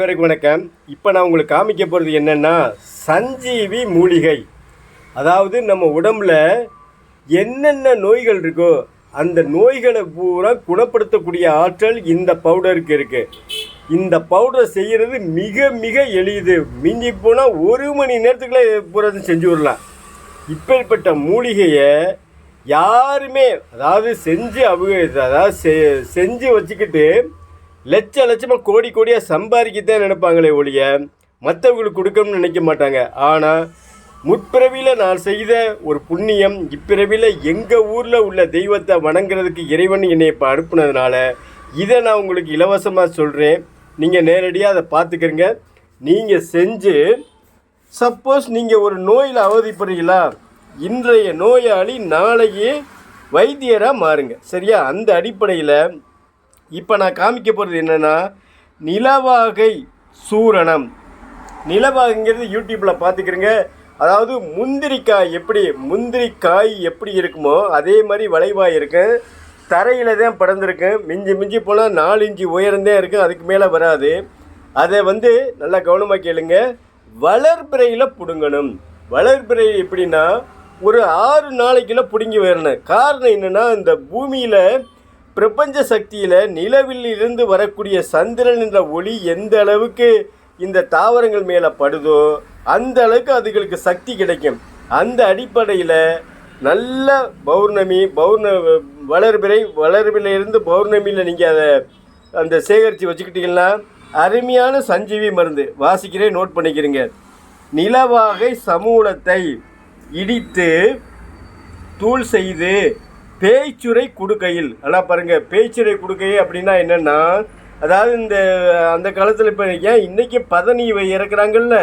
அனைவருக்கும் வணக்கம். இப்போ நான் உங்களுக்கு காமிக்க போகிறது என்னென்னா சஞ்சீவி மூலிகை. அதாவது நம்ம உடம்புல என்னென்ன நோய்கள் இருக்கோ அந்த நோய்களை பூரா குணப்படுத்தக்கூடிய ஆற்றல் இந்த பவுடருக்கு இருக்குது இந்த பவுடர் செய்கிறது மிக மிக எளிது. மிஞ்சி போனால் ஒரு மணி நேரத்துக்குள்ளே பூரா செஞ்சு விடலாம். இப்பேற்பட்ட மூலிகையை யாருமே அதாவது செஞ்சு அவங்க அதாவது செ- செஞ்சு வச்சுக்கிட்டு லட்ச லட்சமாக கோடி கோடியாக சம்பாதிக்கத்தான் நினைப்பாங்களே ஒழிய மற்றவங்களுக்கு கொடுக்கணும்னு நினைக்க மாட்டாங்க. ஆனால் முற்பிறவியில் நான் செய்த ஒரு புண்ணியம் இப்பிறவியில் எங்கள் ஊரில் உள்ள தெய்வத்தை வணங்குறதுக்கு இறைவன் என்னை இப்போ அனுப்புனதுனால இதை நான் உங்களுக்கு இலவசமாக சொல்கிறேன் நீங்கள் நேரடியாக அதை பார்த்துக்கிறங்க. நீங்கள் செஞ்சு சப்போஸ் நீங்கள் ஒரு நோயில் அவதிப்படுறீங்களா? இன்றைய நோயாளி நாளையே வைத்தியராக மாறுங்க. சரியா? அந்த அடிப்படையில் இப்போ நான் காமிக்க போகிறது என்னென்னா நிலவாகை சூரணம். நிலவாகைங்கிறது யூடியூப்பில் பார்த்துக்கிறேங்க. அதாவது முந்திரிக்காய் எப்படி முந்திரிக்காய் எப்படி இருக்குமோ அதே மாதிரி வளைவாக இருக்கும் தரையில் தான் படர்ந்துருக்கு. மிஞ்சி மிஞ்சி போனால் நாலு இஞ்சி உயர்ந்தே இருக்கும் அதுக்கு மேலே வராது. அதை வந்து நல்லா கவனமாக கேளுங்க. வளர்பிறையில் பிடுங்கணும். வளர்பிறை எப்படின்னா ஒரு ஆறு நாளைக்குள்ள பிடுங்கி வரணும். காரணம் என்னென்னா இந்த பூமியில் பிரபஞ்ச சக்தியில் நிலவில் இருந்து வரக்கூடிய சந்திரன் என்ற ஒளி எந்த அளவுக்கு இந்த தாவரங்கள் மேலே படுதோ அந்த அளவுக்கு அதுகளுக்கு சக்தி கிடைக்கும். அந்த அடிப்படையில் நல்ல பௌர்ணமி பௌர்ண வளர்பிறை வளர்பிறையிலிருந்து பௌர்ணமியில் நீங்கள் அதை அந்த சேகரித்து வச்சுக்கிட்டீங்கன்னா அருமையான சஞ்சீவி மருந்து. வாசிக்கிறேன் நோட் பண்ணிக்கிறீங்க. நிலவாகை சமூலத்தை இடித்து தூள் செய்து பேய்ச்சுரை குடுக்கையில். ஆனால் பாருங்கள் பேய்ச்சுரை குடுக்கை அப்படின்னா என்னென்னா அதாவது இந்த அந்த காலத்தில் இப்போ ஏன் இன்றைக்கி பதனி இறக்குறாங்கல்ல?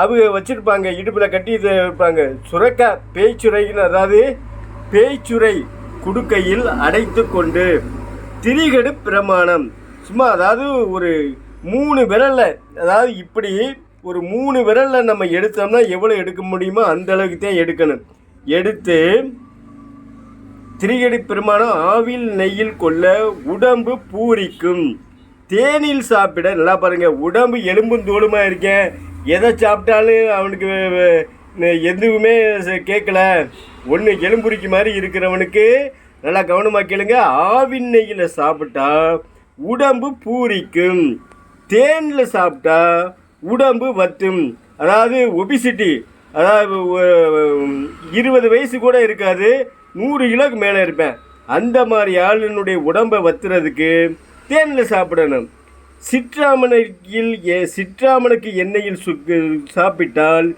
அவங்க வச்சுருப்பாங்க இடுப்பில் கட்டி இது இருப்பாங்க சுரக்கா பேய்ச்சுரைன்னு அதாவது பேய்ச்சுரை குடுக்கையில் அடைத்து கொண்டு திரிகடு பிரமாணம். சும்மா அதாவது ஒரு மூணு விரலில் அதாவது இப்படி ஒரு மூணு விரலில் நம்ம எடுத்தோம்னா எவ்வளோ எடுக்க முடியுமோ அந்த அளவுக்கு தான் எடுக்கணும். எடுத்து திரிகடி பெருமானம் ஆவில் நெய்யில் கொள்ள உடம்பு பூரிக்கும். தேனில் சாப்பிட நல்லா பாருங்க உடம்பு எலும்பும் தோலுமாக இருக்கேன் எதை சாப்பிட்டாலும் அவனுக்கு எதுவுமே கேட்கல. ஒன்று எலும்புரிக்கு மாதிரி இருக்கிறவனுக்கு நல்லா கவனமாக கேளுங்க ஆவின் நெய்யில் சாப்பிட்டா உடம்பு பூரிக்கும். தேனில் சாப்பிட்டா உடம்பு வத்தும். அதாவது ஒபிசிட்டி அதாவது இருபது வயசு கூட இருக்காது நூறு கிலோக்கு மேலே இருப்பேன். அந்த மாதிரி ஆளுனுடைய உடம்பை வத்துறதுக்கு தேனில் சாப்பிடணும். சிற்றாமணில் ஏ சிற்றாமனுக்கு எண்ணெயில் சுக்கு சாப்பிட்டால்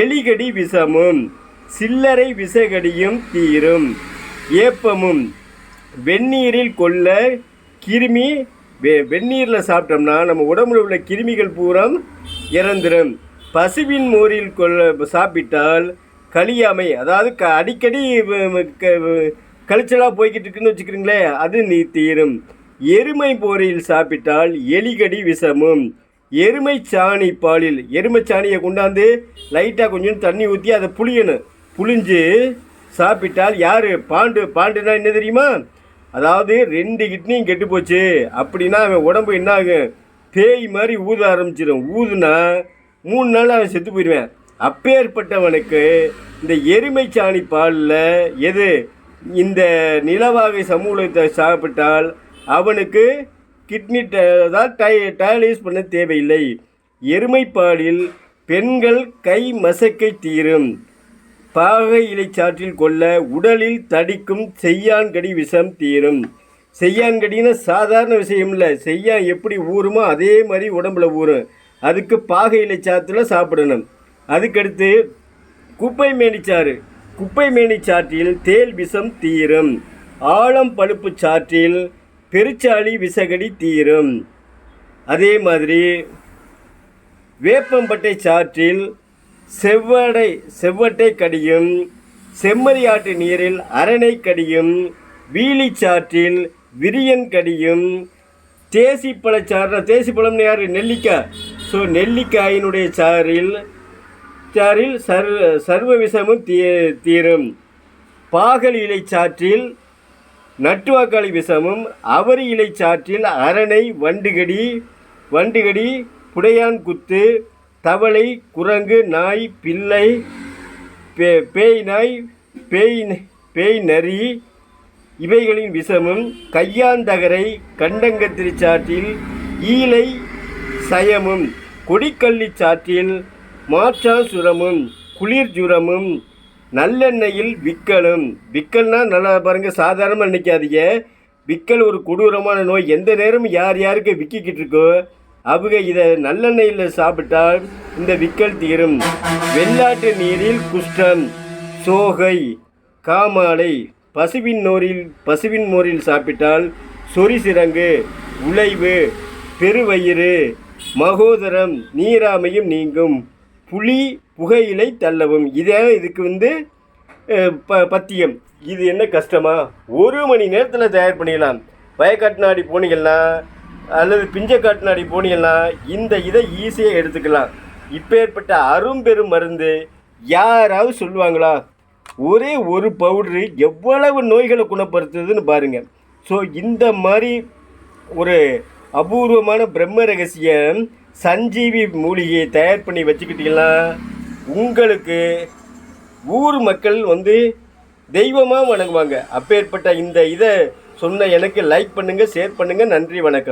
எலிகடி விஷமும் சில்லறை விசகடியும் தீரும். ஏப்பமும் வெந்நீரில் கொள்ள கிருமி வெ வெந்நீரில் சாப்பிட்டோம்னா நம்ம உடம்புல உள்ள கிருமிகள் பூரம் இறந்துடும் பசுவின் மோரில் கொள்ள சாப்பிட்டால் களியாமை. அதாவது க அடிக்கடி க- கழிச்சலாக போய்கிட்டு இருக்குன்னு வச்சுக்கிறீங்களே அது நீ தீரும். எருமை போரையில் சாப்பிட்டால் எலிகடி விஷமும். எருமை சாணி பாலில் எருமை சாணியை கொண்டாந்து லைட்டாக கொஞ்சம் தண்ணி ஊற்றி அதை புளியணும் புளிஞ்சு சாப்பிட்டால் யார்? பாண்டு பாண்டுனா என்ன தெரியுமா? அதாவது ரெண்டு கிட்னியும் கெட்டு போச்சு. அப்படின்னா அவன் உடம்பு என்ன ஆகும் பேய் மாதிரி ஊத ஆரம்பிச்சிடும் ஊதுனா மூணு நாள் அவன் செத்து போயிடுவேன். அப்பேற்பட்டவனுக்கு இந்த எருமை சாணி பாலில் எது? இந்த நிலவாகை சமூகத்தை சாப்பிட்டால் அவனுக்கு கிட்னி தான் டை டயலைஸ் பண்ண தேவையில்லை. எருமைப்பாலில் பெண்கள் கை மசக்கை தீரும். பாகை இலை சாற்றில் கொள்ள உடலில் தடிக்கும் செய்யான்கடி விஷம் தீரும். செய்யான்கடின்னா சாதாரண விஷயம் இல்லை. செய்யான் எப்படி ஊறுமோ அதே மாதிரி உடம்புல ஊறும் அதுக்கு பாகை இலை சாப்பிடணும். அதுக்கடுத்து குப்பை மேனிச்சாறு குப்பை மேனிச்சாற்றில் தேல் விஷம் தீரும். ஆழம் பழுப்பு சாற்றில் பெருச்சாளி விசகடி தீரும். அதே மாதிரி வேப்பம்பட்டை சாற்றில் செவ்வடை செவ்வட்டை கடியும். செம்மறியாட்டு நீரில் அரணை கடியும். வீலி சாற்றில் விரியன் கடியும். தேசிப்பழச்சாறு தேசிப்பழம்னு யார்? நெல்லிக்காய். ஸோ நெல்லிக்காயினுடைய சாறில் சாறில் சர் சர்வ விஷமும் தீ தீரும். பாகல் இலை சாற்றில் நட்டுவாக்காளி விஷமும் அவரி இலை சாற்றில் அரணை வண்டுகடி வண்டுகடி புடையான் குத்து தவளை குரங்கு நாய் பிள்ளை பே பேய் நாய் பேய் ந- பேய் நரி இவைகளின் விஷமும் கையாந்தகரை கண்டங்கத்திரி சாற்றில் ஈலை சயமும் கொடிக்கள்ளி சாற்றில் மாற்றாசுரமும் குளிர் ஜுரமும் நல்லெண்ணெயில் விக்கலும். விக்கல்னால் நல்லா பாருங்கள் சாதாரணமாக நினைக்காதீங்க. விக்கல் ஒரு கொடூரமான நோய். எந்த நேரமும் யார் யாருக்கு விக்கிக்கிட்டு இருக்கோ அவங்க இதை நல்லெண்ணெயில் சாப்பிட்டால் இந்த விக்கல் தீரும். வெள்ளாட்டு நீரில் குஷ்டம் சோகை காமாலை. பசுவின் நோரில் பசுவின் மோரில் சாப்பிட்டால் சொரிசிறங்கு உழைவு பெருவயிறு மகோதரம் நீராமையும் நீங்கும். புளி புகையிலை தள்ளவும். இதே இதுக்கு வந்து ப பத்தியம். இது என்ன கஷ்டமா? ஒரு மணி நேரத்தில் தயார் பண்ணிடலாம். வயக்காட்டு நாடி போனீங்கன்னா அல்லது பிஞ்சக்காட்டு நாடி போனீங்கன்னா இந்த இதை ஈஸியாக எடுத்துக்கலாம். இப்பேற்பட்ட அரும்பெரும் மருந்து யாராவது சொல்லுவாங்களா? ஒரே ஒரு பவுடரு எவ்வளவு நோய்களை குணப்படுத்துதுன்னு பாருங்கள் ஸோ இந்த மாதிரி ஒரு அபூர்வமான பிரம்ம ரகசியம் சஞ்சீவி மூலிகையை தயார் பண்ணி வச்சுக்கிட்டீங்கன்னா உங்களுக்கு ஊர் மக்கள் வந்து தெய்வமாக வணங்குவாங்க. அப்பேற்பட்ட இந்த இதை சொன்ன எனக்கு லைக் பண்ணுங்கள் ஷேர் பண்ணுங்கள் நன்றி வணக்கம்.